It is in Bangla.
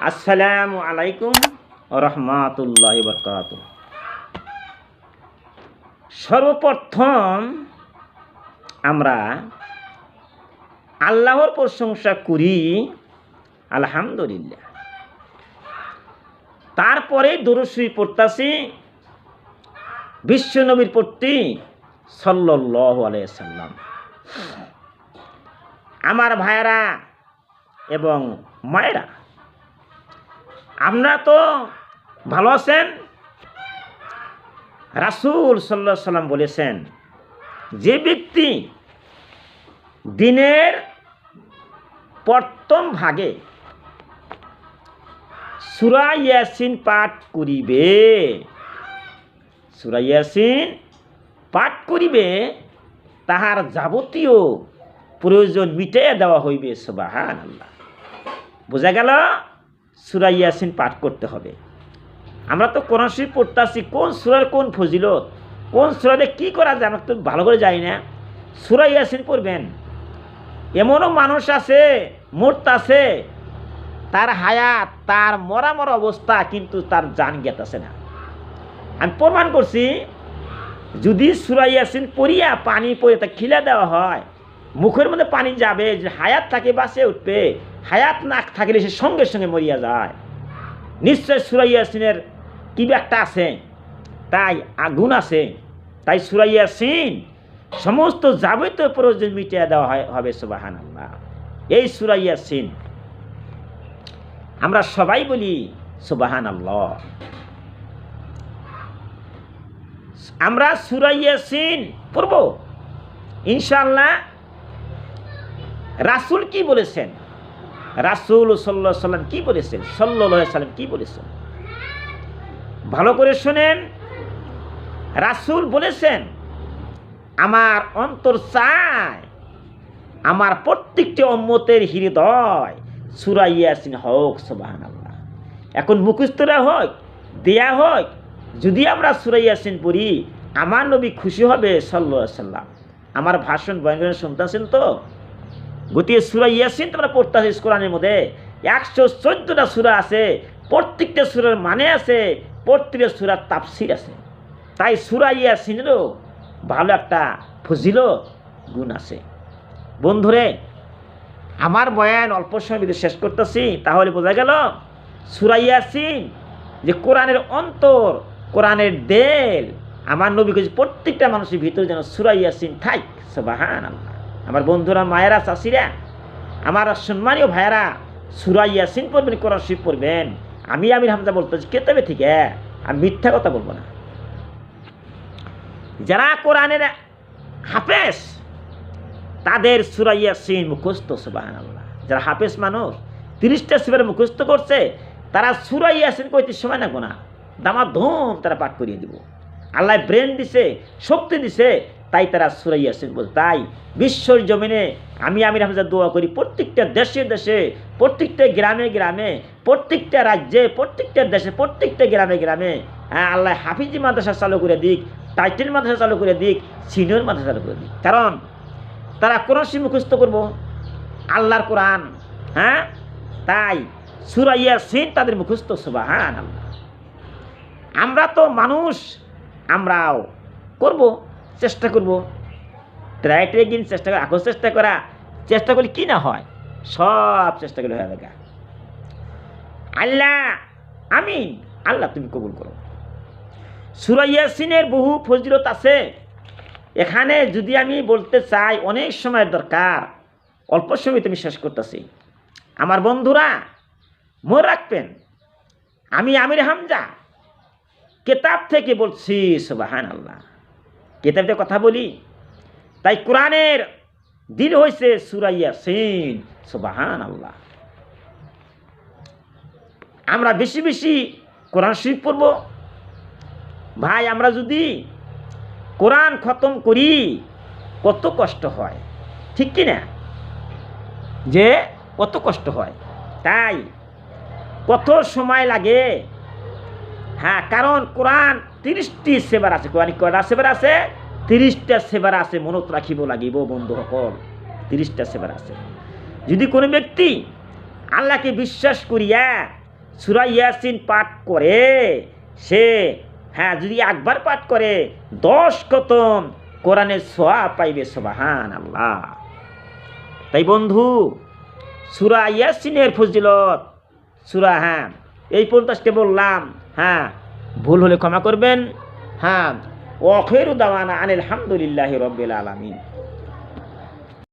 আসসালামু আলাইকুম রহমাতুল্লাহ বরকাত সর্বপ্রথম আমরা আল্লাহর প্রশংসা করি, আলহামদুলিল্লাহ। তারপরে দরুশ্রী পড়তাছি বিশ্বনবীর প্রতি সাল্লাহ আলাইসাল্লাম আমার ভাইয়েরা এবং মায়েরা আপনারা তো ভালো আছেন? রাসুল সাল্লাহ সাল্লাম বলেছেন, যে ব্যক্তি দিনের প্রথম ভাগে সুরা ইয়াসিন পাঠ করিবে, সুরা ইয়াসিন পাঠ করিবে, তাহার যাবতীয় প্রয়োজন মিটাইয়া দেওয়া হইবে সুবাহান আল্লাহ বোঝা গেল? সুরা ইয়াসিন পাঠ করতে হবে। আমরা তো কোরআন শরীফ পড়তেছি, কোন সুরার কোন ফজিলত, কোন সুরাতে কি করা যায় আমরা তো ভালো করে যাই না। সুরা ইয়াসিন পড়বেন। এমনও মানুষ আছে, মূর্ত আছে, তার হায়াত, তার মরা মরা অবস্থা কিন্তু তার জান জ্ঞাত গেতাছে না। আমি প্রমাণ করছি, যদি সুরা ইয়াসিন পড়িয়া পানি পড়ে তা খিলা দেওয়া হয়, মুখের মধ্যে পানি যাবে হায়াত থাকে বাসে উঠবে হায়াত না থাকলে সে সঙ্গে সঙ্গে মরিয়া যায়। নিশ্চয় সুরাইয়াসিনের কি একটা আছে, তাই আগুন আছে, তাই সুরাইয়াসিন সমস্ত যাবতীয় প্রয়োজন মিটিয়ে দেওয়া হবে সুবাহান আল্লাহ এই সুরাইয়াসিন আমরা সবাই বলি সুবাহান আল্লাহ আমরা সুরাইয়াসিন পড়ব। ইনশাল্লাহ রাসুল কি বলেছেন? রাসুল সাল্লাহ সাল্লাম কি বলেছেন? সাল্লাহ সাল্লাম কি বলেছেন? ভালো করে শোনেন, রাসুল বলেছেন, আমার অন্তর চায় আমার প্রত্যেকটি অম্মতের হৃদয় সুরাইয়াসিন হোক সোবাহান আল্লাহ এখন মুখস্থরা হোক, দেয়া হোক, যদি আমরা সুরাইয়াসিন পড়ি, আমার নবী খুশি হবে সাল্লাহ সাল্লাম আমার ভাষণ বয়ন শুনতেছেন তো? গতিকে সুরা ইয়াসিন তোমরা পড়তে আছিস কোরআনের মধ্যে। একশো চোদ্দটা সুরা আছে, প্রত্যেকটা সুরার মানে আছে, প্রত্যেকটা সুরার তাপসির আছে। তাই সুরা ইয়াসিনেরও ভালো একটা ফজিল গুণ আছে। বন্ধুরে, আমার বয়ান অল্প সময় ভিতরে শেষ করতেছি, তাহলে বোঝা গেল সুরা ইয়াসিন যে কোরআনের অন্তর, কোরআনের দেল, আমার নবী কাছে প্রত্যেকটা মানুষের ভিতরে যেন সুরা ইয়াসিন থাক সবাহান আল্লাহ আমার বন্ধুরা, মায়েরা, চাষিরা, আমার সম্মানীয় ভাইয়েরা, সুরা ইয়াসিন পড়বেন, কোরআন শরীফ পড়বেন। আমি আমির হামজা বলতেছি, কেতবে ঠিক আমি মিথ্যা কথা বলব না। যারা কোরআনের হাফেজ, তাদের সুরা ইয়াসিন মুখস্থ সুবাহান আল্লাহ যারা হাফেজ মানুষ, তিরিশটা সুবের মুখস্থ করছে, তারা সুরা ইয়াসিন কইতে সময় না। দামা ধুম তারা পাঠ করিয়ে দিব। আল্লাহ ব্রেন দিছে, শক্তি দিছে তাই তারা সুরাই আসেন বল, তাই বিশ্বর জমিনে আমি আমির হামজা দোয়া করি, প্রত্যেকটা দেশে দেশে, প্রত্যেকটা গ্রামে গ্রামে, প্রত্যেকটা রাজ্যে, প্রত্যেকটা দেশে, প্রত্যেকটা গ্রামে গ্রামে হ্যাঁ আল্লাহ হাফিজি মাদ্রাসা চালু করে দিক, টাইটেল মাদ্রাসা চালু করে দিক, সিনিয়র মাদ্রাসা চালু করে দিক। কারণ তারা কোরআন শরীফ মুখস্থ করব, আল্লাহর কোরআন হ্যাঁ তাই সুরাইয়া সিন তাদের মুখস্থ আল্লাহ আমরা তো মানুষ, আমরাও করব। চেষ্টা করব। ট্রাই ট্রাই গিন চেষ্টা করা এখন চেষ্টা করা। চেষ্টা করলে কি না হয়? সব চেষ্টা করলে হয়ে আল্লাহ, আমিন। আল্লাহ তুমি কবুল করো। সুরাইয়াসিনের বহু ফজিলত আছে। এখানে যদি আমি বলতে চাই, অনেক সময়ের দরকার। অল্প সময় তুমি শেষ করতেছি। আমার বন্ধুরা, মনে রাখবেন, আমি আমির হামজা। কেতাব থেকে বলছি সুবাহান আল্লাহ কেতাবতে কথা বলি। তাই কোরআনের দিন হয়েছে সুরাইয়া সিন সুবাহান আল্লাহ আমরা বেশি বেশি কোরআন শরীফ পড়ব। ভাই, আমরা যদি কোরআন খতম করি, কত কষ্ট হয়। ঠিক কি না? যে কত কষ্ট হয়। তাই কত সময় লাগে। হ্যাঁ কারণ কোরআন তিরিশটি সেবার আছে। কোরআন কয়টা সেবার আছে? তিরিশটা সেবার আছে, মনত রাখিব লাগিব বন্ধু সকল। তিরিশটা সেবার আছে। যদি কোনো ব্যক্তি আল্লাহকে বিশ্বাস করিয়া সুরা ইয়াসিন পাঠ করে, সে হ্যাঁ যদি একবার পাঠ করে, দশ কতম কোরআনের সোয়া পাইবে সবাহান আল্লাহ তাই বন্ধু, সুরা ইয়াসিনের ফজিলত, সুরা হ্যাঁ এই আজকে বললাম হ্যাঁ ভুল হলে ক্ষমা করবেন। হ্যাঁ। অখের দাওয়ানা আনিল হামদুলিল্লাহ রব্বিল আলমিন।